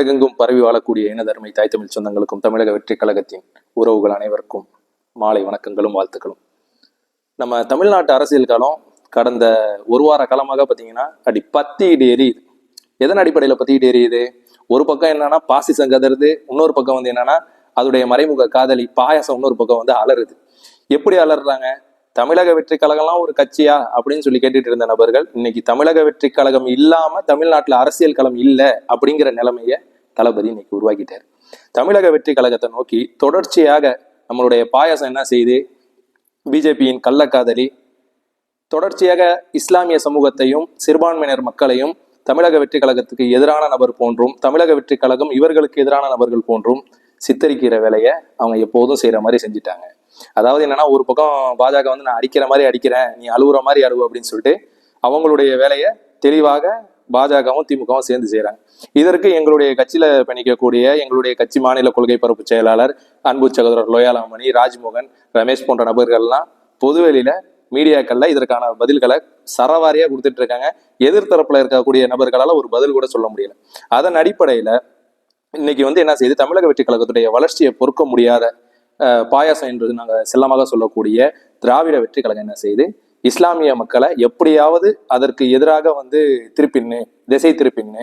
உலகெங்கும் பரவி வாழக்கூடிய இனதர்மை தாய் தமிழ் சொந்தங்களுக்கும் தமிழக வெற்றி கழகத்தின் உறவுகள் அனைவருக்கும் மாலை வணக்கங்களும் வாழ்த்துக்களும். நம்ம தமிழ்நாட்டு அரசியல் காலம் கடந்த ஒரு வார காலமாக பார்த்தீங்கன்னா அடி பத்திட்டு எரியுது எதன் அடிப்படையில் பத்திட்டு எரியுது ஒரு பக்கம் என்னன்னா பாசிசம் கதறுது. இன்னொரு பக்கம் வந்து என்னன்னா அதோடைய மறைமுக காதலி பாயாசம் இன்னொரு பக்கம் வந்து அலறுது. எப்படி அலறுறாங்க? தமிழக வெற்றி கழகம்லாம் ஒரு கட்சியா? அப்படின்னு சொல்லி கேட்டுட்டு இருந்த நபர்கள் இன்னைக்கு தமிழக வெற்றி கழகம் இல்லாம தமிழ்நாட்டுல அரசியல் களம் இல்லை அப்படிங்கிற நிலைமையை தளபதி இன்னைக்கு உருவாக்கிட்டார். தமிழக வெற்றி கழகத்தை நோக்கி தொடர்ச்சியாக நம்மளுடைய பாயாசம் என்ன செய்யுது பிஜேபியின் கள்ளக்காதலி தொடர்ச்சியாக இஸ்லாமிய சமூகத்தையும் சிறுபான்மையினர் மக்களையும் தமிழக வெற்றி கழகத்துக்கு எதிரான நபர் போன்றும் தமிழக வெற்றி கழகம் இவர்களுக்கு எதிரான நபர்கள் போன்றும் சித்தரிக்கிற வேலையை அவங்க எப்போதும் செய்யற மாதிரி செஞ்சுட்டாங்க. அதாவது என்னன்னா ஒரு பக்கம் பாஜக வந்து நான் அடிக்கிற மாதிரி அடிக்கிறேன் நீ அழுகுற மாதிரி அழுவு அப்படின்னு சொல்லிட்டு அவங்களுடைய வேலையை தெளிவாக பாஜகவும் திமுகவும் சேர்ந்து செய்கிறாங்க இதற்கு எங்களுடைய கட்சியில் பணிக்கக்கூடிய எங்களுடைய கட்சி மாநில கொள்கை பரப்பு செயலாளர் அன்பு சகோதரர் லோயாலாமணி ராஜ்மோகன் ரமேஷ் போன்ற நபர்கள்லாம் பொதுவெளியில மீடியாக்கள்ல இதற்கான பதில்களை சரவாரியா கொடுத்துட்டு இருக்காங்க எதிர்த்தரப்புல இருக்கக்கூடிய நபர்களால ஒரு பதில் கூட சொல்ல முடியல. அதன் அடிப்படையில இன்னைக்கு வந்து என்ன செய்யுது தமிழக வெற்றி கழகத்துடைய வளர்ச்சியை பொறுக்க முடியாத பாயாசம் என்று நாங்கள் செல்லமாக சொல்லக்கூடிய திராவிட வெற்றி கழகம் என்ன செய்யுது இஸ்லாமிய மக்களை எப்படியாவது அதற்கு எதிராக வந்து திருப்பின்னு திசை திருப்பின்னு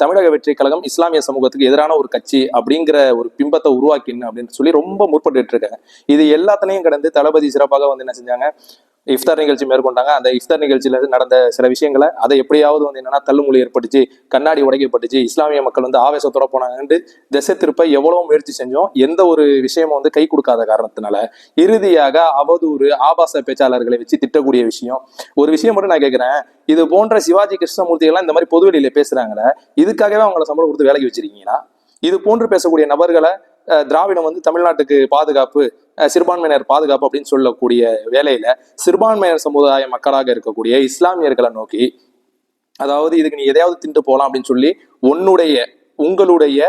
தமிழக வெற்றி கழகம் இஸ்லாமிய சமூகத்துக்கு எதிரான ஒரு கட்சி அப்படிங்கிற ஒரு பிம்பத்தை உருவாக்கின்னு அப்படின்னு சொல்லி ரொம்ப முற்பட்டு இருக்காங்க. இது எல்லாத்தனையும் கடந்து தளபதி சிறப்பாக வந்து என்ன செஞ்சாங்க? இஃப்தார் நிகழ்ச்சி மேற்கொண்டாங்க. அந்த இஃப்தார் நிகழ்ச்சியில நடந்த சில விஷயங்களை அதை எப்படியாவது வந்து என்னன்னா தள்ளுமொழி ஏற்பட்டுச்சு கண்ணாடி உடைக்கப்பட்டுச்சு. இஸ்லாமிய மக்கள் வந்து ஆவேசத்தோட போனாங்கன்ட்டு திசை திருப்ப எவ்வளவு முயற்சி செஞ்சோம். எந்த ஒரு விஷயமும் வந்து கை கொடுக்காத காரணத்தினால. இறுதியாக அவதூறு ஆபாச பேச்சாளர்களை வச்சு திட்டக்கூடிய விஷயம். ஒரு விஷயம் மட்டும் நான் கேட்கிறேன் இது போன்ற சிவாஜி கிருஷ்ணமூர்த்தி எல்லாம் இந்த மாதிரி பொதுவெளியில பேசுறாங்களே இதுக்காகவே அவங்கள சம்பளம் கொடுத்து வேலைக்கு வச்சிருக்கீங்களா? இது போன்று பேசக்கூடிய நபர்களை திராவிடம் வந்து தமிழ்நாட்டுக்கு பாதுகாப்பு சிறுபான்மையினர் பாதுகாப்பு அப்படின்னு சொல்லக்கூடிய வேலையில சிறுபான்மையினர் சமுதாய மக்களாக இருக்கக்கூடிய இஸ்லாமியர்களை நோக்கி அதாவது இதுக்கு நீ எதையாவது தின்ட்டு போகலாம் அப்படின்னு சொல்லி உன்னுடைய உங்களுடைய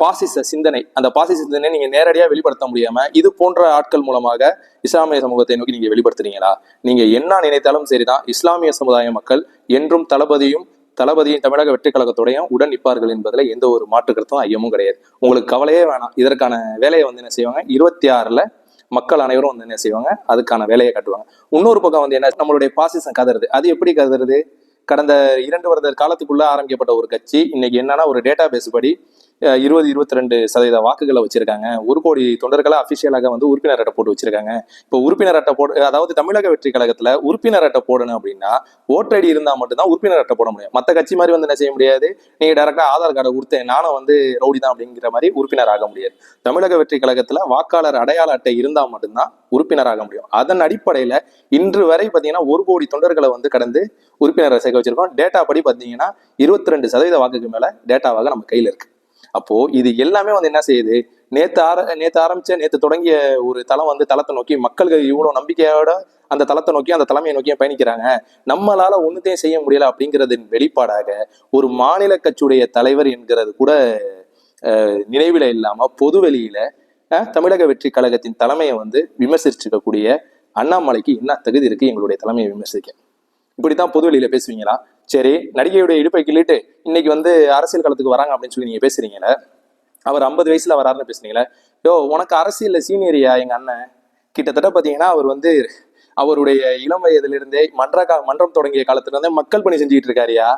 பாசிச சிந்தனை அந்த பாசிச சிந்தனை நீங்க நேரடியா வெளிப்படுத்த முடியாம இது போன்ற ஆட்கள் மூலமாக இஸ்லாமிய சமூகத்தை நோக்கி நீங்க வெளிப்படுத்துறீங்களா? நீங்க என்ன நினைத்தாலும் சரிதான். இஸ்லாமிய சமுதாய மக்கள் என்றும் தளபதியும் தளபதியின் தமிழக வெற்றி கழகத்தோடையும் உடன் நிற்பார்கள் என்பதில் எந்த ஒரு மாற்று கருத்தும் ஐயமும் கிடையாது. உங்களுக்கு கவலையே வேணாம். இதற்கான வேலையை வந்து என்ன செய்வாங்க? இருபத்தி ஆறில் மக்கள் அனைவரும் வந்து என்ன செய்வாங்க? அதுக்கான வேலையை காட்டுவாங்க. இன்னொரு பக்கம் வந்து என்ன? நம்மளுடைய பாசிசம் கதறுது. அது எப்படி கதறுது? கடந்த இரண்டு வருட காலத்துக்குள்ள ஆரம்பிக்கப்பட்ட ஒரு கட்சி. இன்னைக்கு என்னன்னா ஒரு டேட்டா பேஸ் படி இருபது இருபத்தி ரெண்டு சதவீத வாக்குகளை வச்சிருக்காங்க. ஒரு கோடி தொண்டர்களை அபிஷியலாக வந்து உறுப்பினர் அட்டை போட்டு வச்சிருக்காங்க. இப்போ உறுப்பினர் அட்டை போடு அதாவது தமிழக வெற்றி கழகத்துல உறுப்பினர் அட்டை போடணும் அப்படின்னா ஓட்டர் ஐடி இருந்தா மட்டும்தான் உறுப்பினர் அட்டை போட முடியும். மற்ற கட்சி மாதிரி வந்து என்ன செய்ய முடியாது? நீங்க டேரக்டா ஆதார் கார்டை கொடுத்து நானும் வந்து ரவுடி தான் அப்படிங்கிற மாதிரி உறுப்பினர் ஆக முடியாது. தமிழக வெற்றி கழகத்துல வாக்காளர் அடையாள அட்டை இருந்தா மட்டும்தான் உறுப்பினர் ஆக முடியும். அதன் அடிப்படையில இன்று வரை பாத்தீங்கன்னா ஒரு கோடி தொண்டர்களை வந்து கடந்து உறுப்பினரை சேர்க்க வச்சிருக்கோம். டேட்டா படி பாத்தீங்கன்னா இருபத்தி ரெண்டு சதவீத வாக்குக்கு மேல டேட்டாவாக நம்ம கையில இருக்கு. அப்போ இது எல்லாமே வந்து என்ன செய்யுது? நேத்து ஆர நேத்து ஆரம்பிச்ச நேத்து தொடங்கிய ஒரு தளம் வந்து தளத்தை நோக்கி மக்கள்கள் இவ்வளவு நம்பிக்கையோட அந்த தளத்தை நோக்கி அந்த தலைமையை நோக்கி பயணிக்கிறாங்க. நம்மளால ஒண்ணுத்தையும் செய்ய முடியல அப்படிங்கிறதின் வெளிப்பாடாக ஒரு மாநில கட்சியுடைய தலைவர் என்கிறது கூட நினைவில இல்லாம பொதுவெளியில தமிழக வெற்றி கழகத்தின் தலைமையை வந்து விமர்சிச்சிருக்கக்கூடிய அண்ணாமலைக்கு என்ன தகுதி இருக்கு? எங்களுடைய தலைமையை விமர்சிக்க. இப்படித்தான் பொதுவெளியில பேசுவீங்களா? சரி நடிகையுடைய இடுப்பை கிள்ளிட்டு இன்னைக்கு வந்து அரசியல் களத்துக்கு வராங்க அப்படின்னு சொல்லி நீங்க பேசுறீங்களே அவர் ஐம்பது வயசுல வராருன்னு பேசுனீங்களே யோ உனக்கு அரசியல்ல சீனியரியா எங்க அண்ணன்? கிட்டத்தட்ட பாத்தீங்கன்னா அவர் வந்து அவருடைய இளம் வயதிலிருந்தே மன்ற மன்றம் தொடங்கிய காலத்துல இருந்தே மக்கள் பணி செஞ்சுட்டு இருக்காருயா?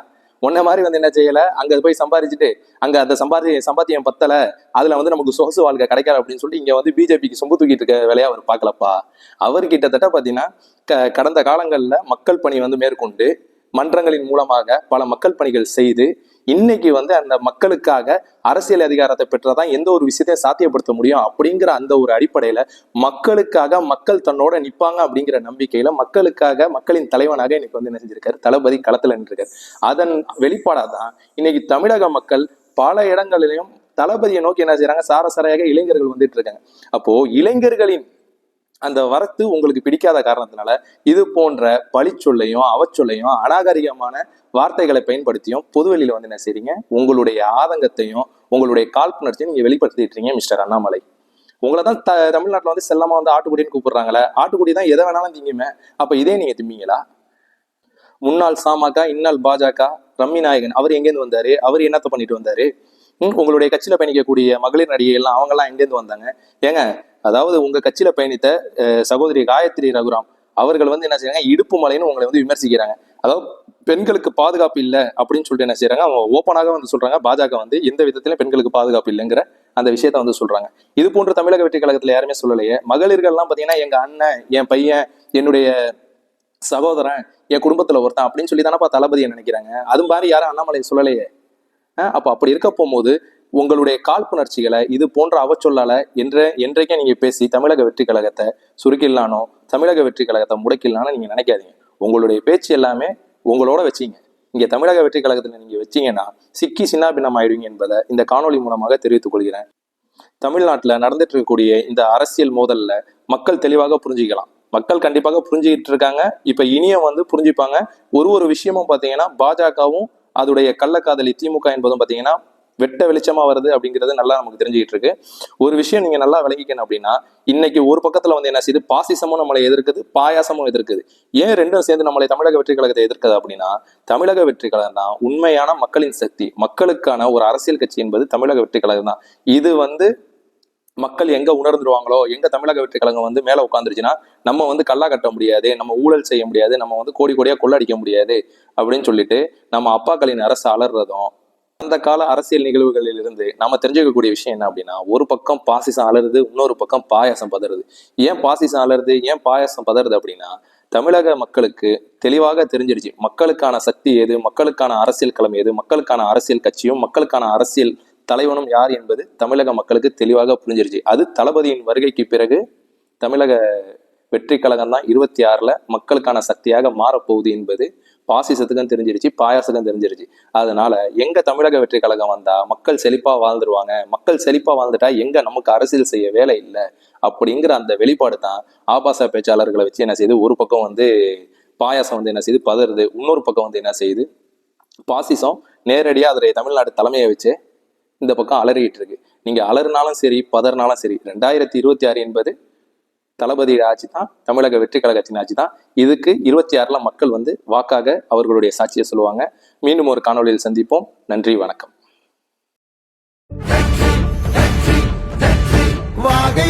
உன்ன மாதிரி வந்து என்ன செய்யல? அங்க போய் சம்பாதிச்சுட்டு அங்க அந்த சம்பாதி சம்பாத்தியம் பத்தல. அதுல வந்து நமக்கு சொகுசு வாழ்க்கை கிடைக்காது அப்படின்னு சொல்லி இங்க வந்து பிஜேபிக்கு சொம்பு தூக்கிட்டு இருக்க வேலையை அவர் பார்க்கலப்பா. அவர் கிட்டத்தட்ட பாத்தீங்கன்னா க- கடந்த காலங்கள்ல மக்கள் பணி வந்து மேற்கொண்டு மன்றங்களின் மூலமாக பல மக்கள் பணிகள் செய்து இன்னைக்கு வந்து அந்த மக்களுக்காக அரசியல் அதிகாரத்தை பெற்றதான் எந்த ஒரு விஷயத்தையும் சாத்தியப்படுத்த முடியும் அப்படிங்கிற அந்த ஒரு அடிப்படையில மக்களுக்காக மக்கள் தன்னோட நிப்பாங்க அப்படிங்கிற நம்பிக்கையில மக்களுக்காக மக்களின் தலைவனாக இன்னைக்கு வந்து என்ன செஞ்சிருக்காரு? தளபதி களத்துல நின்றுருக்காரு. அதன் வெளிப்பாடாதான் இன்னைக்கு தமிழக மக்கள் பல இடங்களிலும் தளபதியை நோக்கி என்ன செய்யறாங்க சாரசாரையாக இளைஞர்கள் வந்துட்டு இருக்காங்க. அப்போ இளைஞர்களின் அந்த வரத்து உங்களுக்கு பிடிக்காத காரணத்தினால இது போன்ற பழிச்சொல்லையும் அவச்சொல்லையும் அநாகரிகமான வார்த்தைகளை பயன்படுத்தியும் பொதுவெளியில வந்து என்ன செய்றீங்க? உங்களுடைய ஆதங்கத்தையும் உங்களுடைய காழ்ப்புணர்ச்சியும் நீங்க வெளிப்படுத்திட்டு இருக்கீங்க மிஸ்டர் அண்ணாமலை. உங்களை தான் த தமிழ்நாட்டில் வந்து செல்லமா வந்து ஆட்டுக்குடின்னு கூப்பிடுறாங்களே ஆட்டுக்குடி தான் எதை வேணாலும் திங்குமே. அப்போ இதே நீங்க திம்பிங்களா? முன்னாள் சாமாக்கா இன்னால் பாஜக ரம்மி நாயகன் அவர் எங்கேருந்து வந்தாரு? அவர் என்னத்த பண்ணிட்டு வந்தாரு? உங்களுடைய கட்சியில பயணிக்கக்கூடிய மகளிர் நடிகை எல்லாம் அவங்க எல்லாம் எங்கேருந்து வந்தாங்க? ஏங்க அதாவது உங்க கட்சியில பயணித்த சகோதரி காயத்ரி ரகுராம் அவர்கள் வந்து என்ன செய்யறாங்க இடுப்பு மலைன்னு உங்களை வந்து விமர்சிக்கிறாங்க. அதாவது பெண்களுக்கு பாதுகாப்பு இல்லை அப்படின்னு சொல்லிட்டு என்ன செய்யறாங்க அவங்க ஓப்பனாக வந்து சொல்றாங்க. பாஜக வந்து எந்த விதத்திலும் பெண்களுக்கு பாதுகாப்பு இல்லைங்கிற அந்த விஷயத்த வந்து சொல்றாங்க. இது போன்ற தமிழக வெற்றி கழகத்துல யாருமே சொல்லலையே. மகளிர்கள்லாம் பாத்தீங்கன்னா எங்க அண்ணன் என் பையன் என்னுடைய சகோதரன் என் குடும்பத்துல ஒருத்தன் அப்படின்னு சொல்லி தானப்பா தளபதியை நினைக்கிறாங்க. அது மாதிரி யாரும் அண்ணாமலை சொல்லலையே. அப்போ அப்படி இருக்க போகும்போது உங்களுடைய காழ்ப்புணர்ச்சிகளை இது போன்ற அவச்சொல்லால என்ற என்றைக்கே நீங்க பேசி தமிழக வெற்றி கழகத்தை சுருக்கிடலானோ தமிழக வெற்றி கழகத்தை முடக்கிடலான்னு நீங்க நினைக்காதீங்க. உங்களுடைய பேச்சு எல்லாமே உங்களோட வச்சீங்க. இங்க தமிழக வெற்றி கழகத்துல நீங்க வச்சீங்கன்னா சிக்கி சின்னாபின்னம் ஆயிடுவீங்க என்பதை இந்த காணொளி மூலமாக தெரிவித்துக் கொள்கிறேன். தமிழ்நாட்டுல நடந்துட்டு இருக்கக்கூடிய இந்த அரசியல் மோதல்ல மக்கள் தெளிவாக புரிஞ்சுக்கலாம். மக்கள் கண்டிப்பாக புரிஞ்சுக்கிட்டு இருக்காங்க. இப்ப இனியும் வந்து புரிஞ்சுப்பாங்க. ஒரு ஒரு விஷயமும் பாத்தீங்கன்னா பாஜகவும் அதோடைய கள்ளக்காதலி திமுக என்பதும் பார்த்தீங்கன்னா வெட்ட வெளிச்சமா வருது அப்படிங்கிறது நல்லா நமக்கு தெரிஞ்சுக்கிட்டு இருக்கு. ஒரு விஷயம் நீங்க நல்லா விளங்கிக்கணும் அப்படின்னா இன்னைக்கு ஒரு பக்கத்துல வந்து என்ன செய்யுது பாசிசமும் நம்மளை எதிர்க்குது பாயாசமும் எதிர்க்குது. ஏன் ரெண்டும் சேர்ந்து நம்மளை தமிழக வெற்றி கழகத்தை எதிர்க்குது அப்படின்னா தமிழக வெற்றி கழகம் தான் உண்மையான மக்களின் சக்தி. மக்களுக்கான ஒரு அரசியல் கட்சி என்பது தமிழக வெற்றி கழகம் தான். இது வந்து மக்கள் எங்க உணர்ந்துருவாங்களோ எங்க தமிழக வெற்றி கழகம் வந்து மேல உட்காந்துருச்சுன்னா நம்ம வந்து கல்லா கட்ட முடியாது நம்ம ஊழல் செய்ய முடியாது நம்ம வந்து கோடி கோடியா கொள்ளடிக்க முடியாது அப்படின்னு சொல்லிட்டு நம்ம அப்பாக்களின் அரசு அலறதும் அந்த கால அரசியல் நிகழ்வுகளில் இருந்து நாம தெரிஞ்சுக்கக்கூடிய விஷயம் என்ன அப்படின்னா ஒரு பக்கம் பாசிசம் அலருது இன்னொரு பக்கம் பாயாசம் பதறுது. ஏன் பாசிசம் அலறுது ஏன் பாயாசம் பதறுது அப்படின்னா தமிழக மக்களுக்கு தெளிவாக தெரிஞ்சிருச்சு மக்களுக்கான சக்தி எது மக்களுக்கான அரசியல் களம் எது மக்களுக்கான அரசியல் கட்சியும் மக்களுக்கான அரசியல் தலைவனும் யார் என்பது தமிழக மக்களுக்கு தெளிவாக புரிஞ்சிருச்சு. அது தளபதியின் வருகைக்கு பிறகு தமிழக வெற்றி கழகம் தான் இருபத்தி ஆறில் மக்களுக்கான சக்தியாக மாறப்போகுது என்பது பாசிசத்துக்கும் தெரிஞ்சிருச்சு பாயாசத்துக்கும் தெரிஞ்சிருச்சு. அதனால எங்க தமிழக வெற்றி கழகம் வந்தா மக்கள் செழிப்பா வாழ்ந்துருவாங்க மக்கள் செழிப்பா வாழ்ந்துட்டா எங்க நமக்கு அரசியல் செய்ய வேலை இல்லை அப்படிங்கிற அந்த வெளிப்பாடு தான் ஆபாச பேச்சாளர்களை வச்சு என்ன செய்யுது ஒரு பக்கம் வந்து பாயாசம் வந்து என்ன செய்யுது பதறுது இன்னொரு பக்கம் வந்து என்ன செய்யுது பாசிசம் நேரடியாக அதோடைய தமிழ்நாடு தலைமையை வச்சு இந்த பக்கம் அலறிட்டு இருக்கு நீங்க அலறினாலும் சரி பதறினாலும் சரி ரெண்டாயிரத்தி இருபத்தி ஆறு என்பது தளபதி ஆட்சி தான் தமிழக வெற்றி கழகத்தின் ஆட்சி தான். இதுக்கு இருபத்தி ஆறுல மக்கள் வந்து வாக்காக அவர்களுடைய சாட்சியை சொல்லுவாங்க. மீண்டும் ஒரு காணொலியில் சந்திப்போம். நன்றி வணக்கம். வாகை